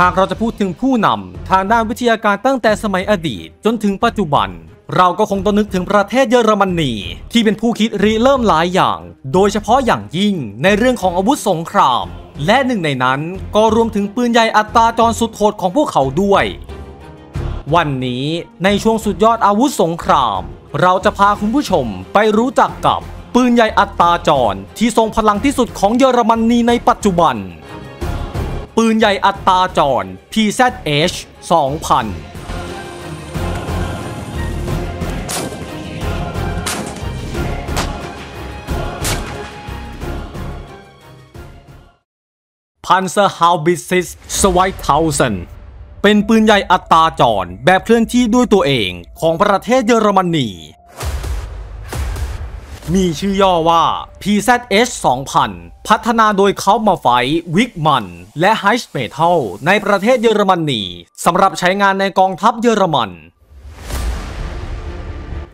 หากเราจะพูดถึงผู้นำทางด้านวิทยาการตั้งแต่สมัยอดีต จนถึงปัจจุบัน เราก็คงต้องนึกถึงประเทศเยอรมนีที่เป็นผู้คิดริเริ่มหลายอย่าง โดยเฉพาะอย่างยิ่งในเรื่องของอาวุธสงคราม และหนึ่งในนั้นก็รวมถึงปืนใหญ่อัตราจรสุดโหดของพวกเขาด้วย วันนี้ในช่วงสุดยอดอาวุธสงคราม เราจะพาคุณผู้ชมไปรู้จักกับปืนใหญ่อัตราจรที่ทรงพลังที่สุดของเยอรมนีในปัจจุบัน ปืนใหญ่อัตราจร PZH 2000 Panzer Haubitze 2000เป็นปืนใหญ่อัตราจรแบบเคลื่อนที่ด้วยตัวเองของประเทศเยอรมนี มีชื่อย่อว่า PZH 2000 พัฒนาโดยเขามาไฟวิกมัน และไฮส์เมทัลในประเทศเยอรมนีสำหรับใช้งานในกองทัพเยอรมัน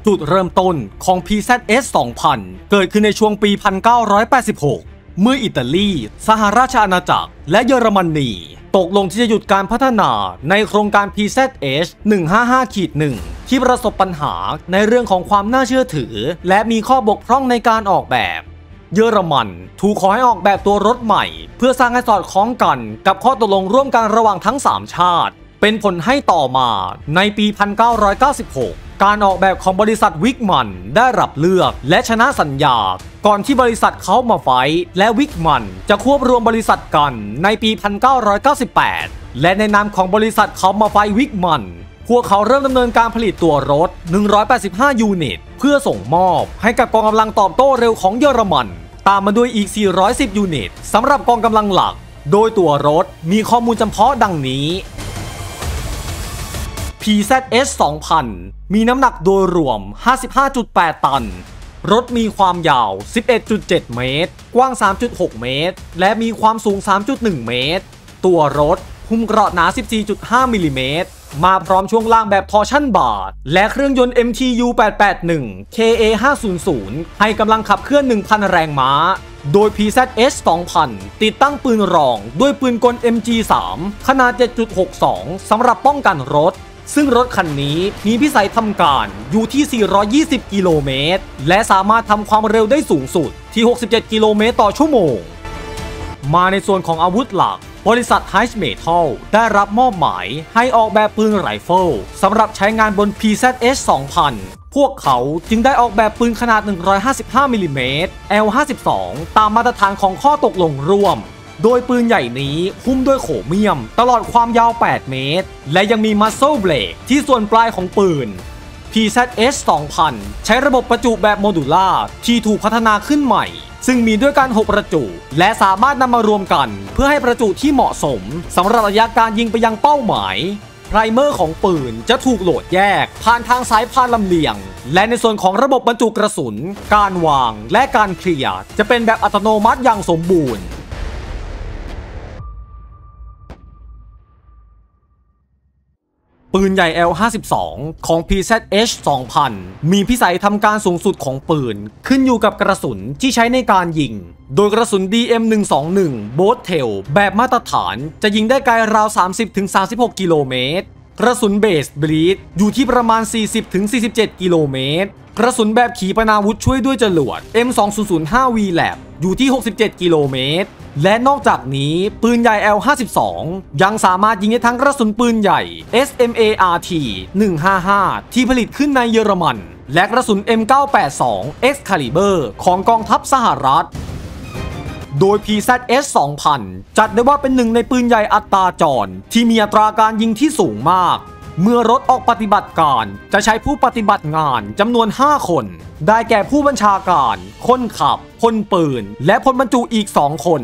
จุดเริ่มต้นของ PZS 2000 เกิดขึ้นในช่วงปี 1986 เมื่ออิตาลี สหราชอาณาจักร และเยอรมนี ตกลงที่จะหยุดการพัฒนาในโครงการ PZH 155-1 ที่ประสบปัญหาในเรื่องของความน่าเชื่อถือ และมีข้อบกพร่องในการออกแบบ เยอรมันถูกขอให้ออกแบบตัวรถใหม่ เพื่อสร้างให้สอดคล้องกันกับข้อตกลงร่วมกันระหว่างทั้ง 3 ชาติ เป็นผลให้ต่อมาในปี 1996 การออกแบบของบริษัทวิกมันได้รับเลือกและชนะสัญญา ก่อนที่บริษัทเขามาไฟและวิกมันจะควบรวมบริษัทกันในปี 1998 และในนามของบริษัทเขามาไฟวิกมัน พวกเขาเริ่มดำเนินการผลิตตัวรถ 185 ยูนิต เพื่อส่งมอบให้กับกองกำลังตอบโต้เร็วของเยอรมัน ตามมาด้วยอีก 410 ยูนิตสำหรับกองกำลังหลัก โดยตัวรถมีข้อมูลจำเพาะดังนี้ PZS 2000 มีน้ำหนักโดยรวม 55.8 ตัน รถมีความยาว 11.7 เมตร กว้าง 3.6 เมตร และมีความสูง 3.1 เมตร ตัวรถหุ้มเกราะหนา 14.5 มิลลิเมตร มาพร้อมช่วงล่างแบบทอร์ชั่นบาร์และเครื่องยนต์ MTU 881 KA 500ให้กำลังขับเคลื่อน 1,000 แรงม้า โดย PZS 2000 ติดตั้งปืนรองด้วยปืนกล MG3 ขนาด 7.62 สำหรับป้องกันรถ ซึ่งรถคันนี้มีพิสัยทำการอยู่ที่ 420 กิโลเมตร และสามารถทำความเร็วได้สูงสุดที่ 67 กิโลเมตรต่อชั่วโมง มาในส่วนของอาวุธหลัก บริษัท h i ์เมทัลได้รับมอบหมายให้ออกแบบปืนไรเฟิลสำหรับใช้งานบน PZS 2000 พวกเขาจึงได้ออกแบบปืนขนาด 155มิลลิเมตร L52 ตามมาตรฐานของข้อตกลงร่วม โดยปืนใหญ่นี้หุ้มด้วยโขเมียม ตลอดความยาว 8 เมตร และยังมีมัสเซลเบรกที่ส่วนปลายของปืน PZS 2000 ใช้ระบบประจุแบบโมดูล่าที่ถูกพัฒนาขึ้นใหม่ ซึ่งมีด้วยกัน6ประจุ และสามารถนำมารวมกัน เพื่อให้ประจุที่เหมาะสมสำหรับระยะการยิงไปยังเป้าหมายไพรเมอร์ของปืนจะถูกโหลดแยก ผ่านทางสายพานลำเลียง และในส่วนของระบบบรรจุกระสุน การวางและการเคลียร์จะเป็นแบบอัตโนมัติอย่างสมบูรณ์ ปืนใหญ่ L52 ของ PZH 2000 มีพิสัยทำการสูงสุดของปืน ขึ้นอยู่กับกระสุนที่ใช้ในการยิง โดยกระสุน DM121 b o a t t a i l แบบมาตรฐานจะยิงได้ไกลราว 30-36 กิโลเมตร กระสุนเบสบลีดอยู่ที่ประมาณ 40-47 กิโลเมตร กระสุนแบบขีปนาวุธช่วยด้วยจรวด M2005 VLAB อยู่ที่ 67 กิโลเมตร และนอกจากนี้ปืนใหญ่ L52 ยังสามารถยิงได้ทั้งกระสุนปืนใหญ่ SMART 155 ที่ผลิตขึ้นในเยอรมัน และกระสุน M982 Excalibur ของกองทัพสหรัฐโดย PZS 2000 จัดได้ว่าเป็นหนึ่งในปืนใหญ่อัตราจร ที่มีอัตราการยิงที่สูงมาก เมื่อรถออกปฏิบัติการ จะใช้ผู้ปฏิบัติงานจำนวน 5 คน ได้แก่ผู้บัญชาการ คนขับ คนปืน และพลบรรจุอีก 2 คน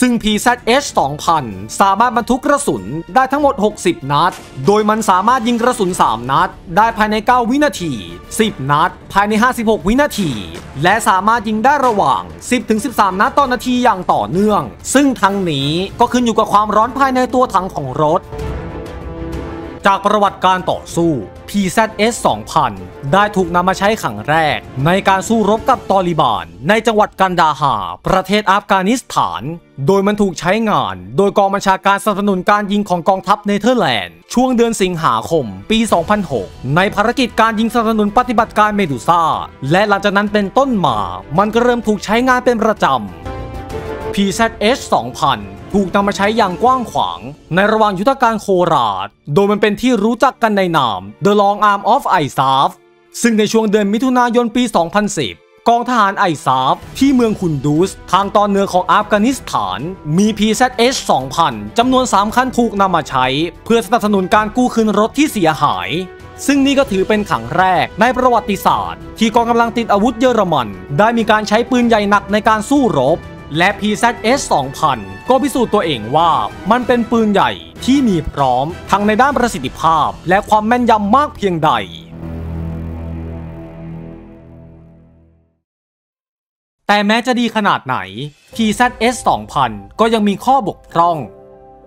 ซึ่ง PZH 2000 สามารถบรรทุกกระสุนได้ทั้งหมด 60 นัด โดยมันสามารถยิงกระสุน 3 นัด ได้ภายใน 9 วินาที 10 นัด ภายใน 56 วินาที และสามารถยิงได้ระหว่าง 10-13 นัดต่อนาทีอย่างต่อเนื่อง ซึ่งทั้งนี้ก็ขึ้นอยู่กับความร้อนภายในตัวถังของรถ จากประวัติการต่อสู้ PZS 2000 ได้ถูกนำมาใช้ครั้งแรก ในการสู้รบกับตอริบาน ในจังหวัดกันดาหา ประเทศอัฟกานิสถาน โดยมันถูกใช้งาน โดยกองบัญชาการสนับสนุนการยิงของกองทัพเนเธอร์แลนด์ ช่วงเดือนสิงหาคม ปี 2006 ในภารกิจการยิงสนับสนุนปฏิบัติการเมดูซ่า และหลังจากนั้นเป็นต้นมา มันก็เริ่มถูกใช้งานเป็นประจำ PZS 2000 ถูกนำมาใช้อย่างกว้างขวาง ในระหว่างยุทธการโคราช โดยมันเป็นที่รู้จักกันในนาม The Long Arm of ISAF ซึ่งในช่วงเดือนมิถุนายนปี 2010กองทหารไอซาฟที่เมืองคุนดูส ทางตอนเหนือของอัฟกานิสถาน มี PZS 2000 จำนวน 3 คันถูกนำมาใช้ เพื่อสนับสนุนการกู้คืนรถที่เสียหาย ซึ่งนี่ก็ถือเป็นครั้งแรกในประวัติศาสตร์ ที่กองกำลังติดอาวุธเยอรมัน ได้มีการใช้ปืนใหญ่หนักในการสู้รบ และ PZS 2000 ก็พิสูจน์ตัวเองว่ามันเป็นปืนใหญ่ที่มีพร้อมทั้งในด้านประสิทธิภาพ และความแม่นยำมากเพียงใดแต่แม้จะดีขนาดไหน PZS 2000 ก็ยังมีข้อบกพร่อง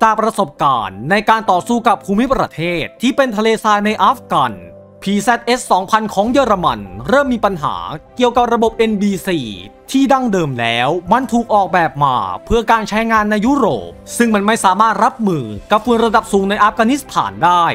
จากประสบการณ์ในการต่อสู้กับภูมิประเทศที่เป็นทะเลทรายในอัฟกัน PZS 2000 ของเยอรมัน เริ่มมีปัญหาเกี่ยวกับระบบ NBC ที่ดั้งเดิมแล้วมันถูกออกแบบมาเพื่อการใช้งานในยุโรป ซึ่งมันไม่สามารถรับมือกับฝุ่นระดับสูงในอัฟกานิสถานได้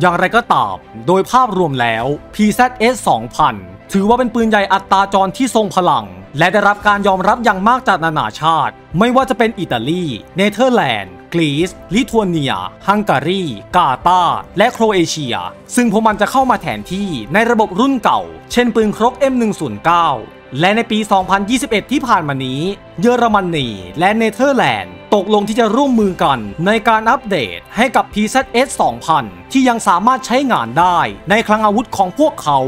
อย่างไรก็ตาม โดยภาพรวมแล้ว PZS 2000 ถือว่าเป็นปืนใหญ่อัตราจรที่ทรงพลัง และได้รับการยอมรับอย่างมากจากนานาชาติ ไม่ว่าจะเป็นอิตาลี เนเธอร์แลนด์ กรีซ ลิทัวเนีย ฮังการี กาตาร์ และโครเอเชีย ซึ่งพวกมันจะเข้ามาแทนที่ในระบบรุ่นเก่า เช่นปืนครก M109 และในปี 2021 ที่ผ่านมานี้ เยอรมนีและเนเธอร์แลนด์ ตกลงที่จะร่วมมือกันในการอัปเดตให้กับ PZS 2000 ที่ยังสามารถใช้งานได้ในคลังอาวุธของพวกเขา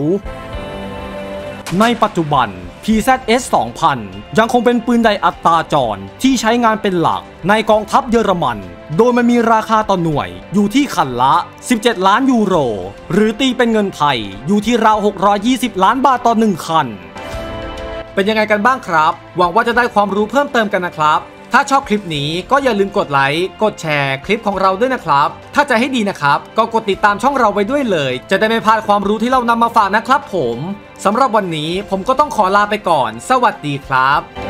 ในปัจจุบัน PZS 2000 ยังคงเป็นปืนใหญ่อัตราจรที่ใช้งานเป็นหลักในกองทัพเยอรมัน โดยมันมีราคาต่อหน่วยอยู่ที่คันละ 17 ล้านยูโร หรือตีเป็นเงินไทยอยู่ที่ราว 620 ล้านบาทต่อ 1 คัน เป็นยังไงกันบ้างครับ หวังว่าจะได้ความรู้เพิ่มเติมกันนะครับ ถ้าชอบคลิปนี้ก็อย่าลืมกดไลค์ กดแชร์คลิปของเราด้วยนะครับ ถ้าจะให้ดีนะครับ ก็กดติดตามช่องเราไว้ด้วยเลย จะได้ไม่พลาดความรู้ที่เรานำมาฝากนะครับผมสำหรับวันนี้ผมก็ต้องขอลาไปก่อน สวัสดีครับ